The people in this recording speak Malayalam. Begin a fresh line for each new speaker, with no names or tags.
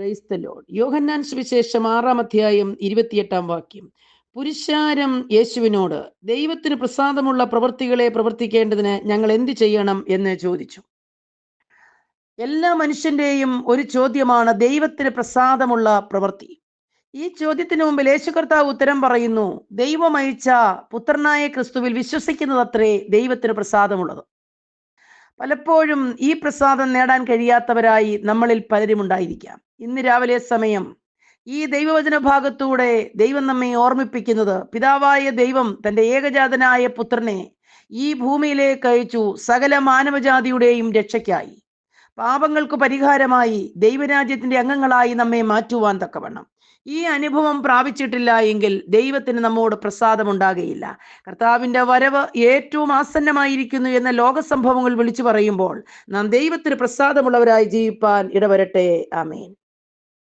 പ്രൈസ് യോഹന്നാൻ സുവിശേഷം ആറാം അധ്യായം ഇരുപത്തിയെട്ടാം വാക്യം. പുരുഷാരം യേശുവിനോട് ദൈവത്തിന് പ്രസാദമുള്ള പ്രവൃത്തികളെ പ്രവർത്തിക്കേണ്ടതിന് ഞങ്ങൾ എന്ത് ചെയ്യണം? എന്ന് ചോദിച്ചു. എല്ലാ മനുഷ്യന്റെയും ഒരു ചോദ്യമാണ് ദൈവത്തിന് പ്രസാദമുള്ള പ്രവൃത്തി. ഈ ചോദ്യത്തിന് മുമ്പിൽ യേശു കർത്താവ് ഉത്തരം പറയുന്നു ദൈവമയച്ച പുത്രനായ ക്രിസ്തുവിൽ വിശ്വസിക്കുന്നത് അത്രേ ദൈവത്തിന് പ്രസാദമുള്ളത്. പലപ്പോഴും ഈ പ്രസാദം നേടാൻ കഴിയാത്തവരായി നമ്മളിൽ പലരും ഉണ്ടായിരിക്കാം ഇന്ന് രാവിലെ സമയം ഈ ദൈവവചന ഭാഗത്തൂടെ ദൈവം നമ്മെ ഓർമ്മിപ്പിക്കുന്നത് പിതാവായ ദൈവം തന്റെ ഏകജാതനായ പുത്രനെ ഈ ഭൂമിയിലേക്ക് അയച്ചു സകല മാനവജാതിയുടെയും രക്ഷയ്ക്കായി. പാപങ്ങൾക്ക് പരിഹാരമായി ദൈവരാജ്യത്തിന്റെ അംഗങ്ങളായി നമ്മെ മാറ്റുവാൻ തക്കവണ്ണം. ഈ അനുഭവം പ്രാപിച്ചിട്ടില്ല എങ്കിൽ ദൈവത്തിന് നമ്മോട് പ്രസാദമുണ്ടാകുകയില്ല കർത്താവിന്റെ വരവ് ഏറ്റവും ആസന്നമായിരിക്കുന്നു എന്ന ലോക സംഭവങ്ങൾ വിളിച്ചു പറയുമ്പോൾ നാം ദൈവത്തിന് പ്രസാദമുള്ളവരായി ജീവിപ്പാൻ ഇടവരട്ടെ. ആമേൻ.